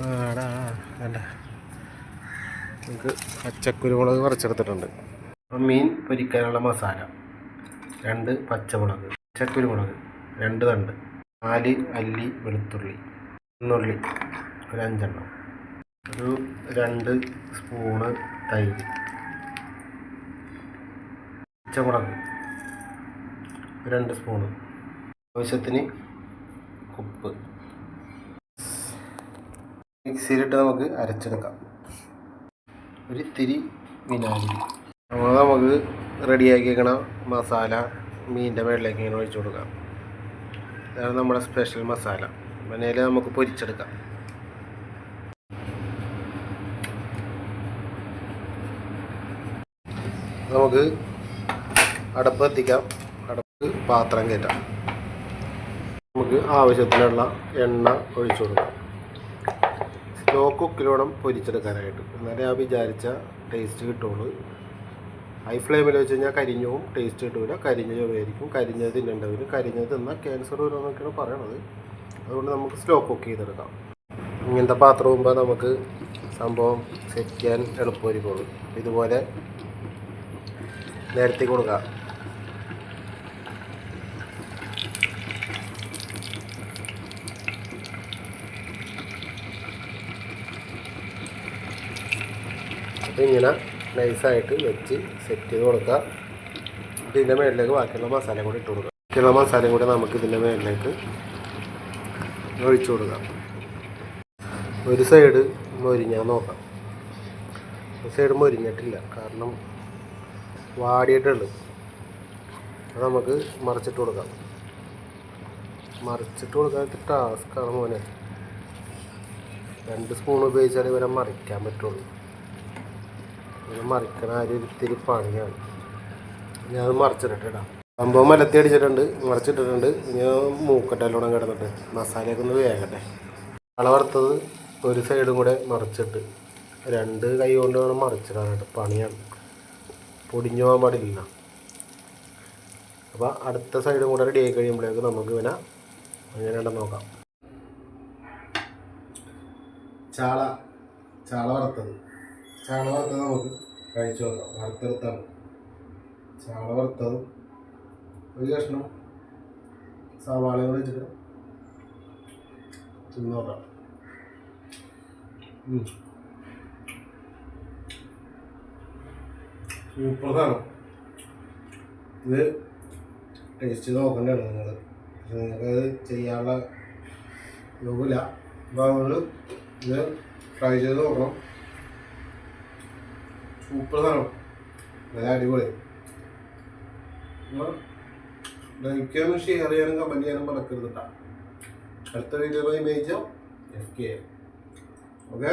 ആടാ നമുക്ക് പച്ചക്കുരുമുളക് കുറച്ചെടുത്തിട്ടുണ്ട് അപ്പം മീൻ പൊരിക്കാനുള്ള മസാല. രണ്ട് പച്ചമുളക് പച്ചക്കുരുമുളക് രണ്ട് തണ്ട് നാല് അല്ലി വെളുത്തുള്ളി ഒന്നുള്ളി ഒരു അഞ്ചെണ്ണം ഒരു രണ്ട് സ്പൂണ് തൈര് പച്ചമുളക് രണ്ട് സ്പൂണ്. ആവശ്യത്തിന് ഉപ്പ്. മിക്സിയിലിട്ട് നമുക്ക് അരച്ചെടുക്കാം. ഒരു തിരി വിനാഗിരി. അപ്പോൾ നമുക്ക് റെഡിയാക്കിയേക്കണ മസാല മീനിന്റെ മേളിലേക്ക് ഇങ്ങനെ ഒഴിച്ചു കൊടുക്കാം. ഇതാണ് നമ്മുടെ സ്പെഷ്യൽ മസാല. മനയിൽ നമുക്ക് പൊരിച്ചെടുക്കാം. നമുക്ക് അടപ്പ് എത്തിക്കാം. അടപ്പ് പാത്രം കയറ്റാം. നമുക്ക് ആവശ്യത്തിനുള്ള എണ്ണ ഒഴിച്ചു കൊടുക്കാം. സ്ലോ കുക്കിലോടം പൊരിച്ചെടുക്കാനായിട്ട്. എന്നാലേ ആ വിചാരിച്ച ടേസ്റ്റ് കിട്ടുള്ളൂ. ഹൈ ഫ്ലെയിമിൽ വെച്ച് കഴിഞ്ഞാൽ കരിഞ്ഞവും ടേസ്റ്റ് കിട്ടില്ല കരിഞ്ഞ ചുവയായിരിക്കും കരിഞ്ഞത് തിന്നേണ്ടവരും. കരിഞ്ഞത് തിന്നാൽ ക്യാൻസർ വരുമെന്നൊക്കെയാണ് പറയണത്. അതുകൊണ്ട് നമുക്ക് സ്ലോ കുക്ക് ചെയ്തെടുക്കാം. ഇങ്ങനത്തെ പാത്രം ആകുമ്പോൾ നമുക്ക് സംഭവം സെറ്റ് ചെയ്യാൻ എളുപ്പമായിരിക്കുള്ളൂ. ഇതുപോലെ നേരത്തെ കൊടുക്കാം. ഇങ്ങനെ നൈസായിട്ട് വെച്ച് സെറ്റ് ചെയ്ത് കൊടുക്കുക. ഇതിന്റെ മേളിലേക്ക് ബാക്കിയുള്ള മസാല കൂടി ഇട്ട് കൊടുക്കുക. ബാക്കിയുള്ള മസാലയും കൂടി നമുക്ക് ഇതിന്റെ മേളിലേക്ക് ഒഴിച്ചു കൊടുക്കാം. ഒരു സൈഡ് മൊരിഞ്ഞാൽ നോക്കാം. ഒരു സൈഡ് മൊരിഞ്ഞിട്ടില്ല. കാരണം വാടിയിട്ടുള്ളു അത് നമുക്ക് മറിച്ചിട്ട് കൊടുക്കാം. മറിച്ചിട്ട് കൊടുക്കാൻ ടാസ്ക്കാണ് മോനെ. രണ്ട് സ്പൂൺ ഉപയോഗിച്ചാൽ ഇവരെ മറിക്കാൻ പറ്റുള്ളൂ. ഇങ്ങനെ മറിക്കണ ഒരു ഇത്തിരി പണിയാണ്. ഞാൻ അത് മറിച്ചിട്ടിട്ടാ സംഭവം മലത്തി അടിച്ചിട്ടുണ്ട് മറിച്ചിട്ടിട്ടുണ്ട്. ഇനി മൂക്കട്ടെല്ലോണം കിടന്നിട്ട് മസാലയൊക്കെ ഒന്ന് വേകട്ടെ. വളവറുത്തത് ഒരു സൈഡും കൂടെ മറിച്ചിട്ട് രണ്ട് കൈ കൊണ്ട് വേണം മറിച്ചിടാനായിട്ട്. പണിയാണ്. പൊടിഞ്ഞു പോകാൻ പാടില്ല. അപ്പോൾ അടുത്ത സൈഡും കൂടെ റെഡി ആയി കഴിയുമ്പോഴേക്ക് നമുക്ക് ഇവനെ എങ്ങനെയുണ്ടെന്ന് നോക്കാം. ചാള ചാള വറുത്തത്. വറുത്തത് നമുക്ക് കഴിച്ചു നോക്കാം. വറുത്തെടുത്താണ് വറുത്തത് ഒരു കഷ്ണം സവാളയും കൂടെ വെച്ചിട്ട് തിന്ന് നോക്കാം. ഇത് ടേസ്റ്റ് നോക്കേണ്ടതാണ് നിങ്ങൾ നിങ്ങൾക്കത് ചെയ്യാനുള്ള യോഗമില്ല അപ്പോൾ നമ്മൾ ഇത് ട്രൈ ചെയ്ത് നോക്കണം. സൂപ്പർ സാധനം നല്ല അടിപൊളി. ലൈക്ക് ചെയ്യാനും ഷെയർ ചെയ്യാനും കമന്റ് ചെയ്യാനും മറക്കരുത് കേട്ടോ അടുത്ത video image F K okay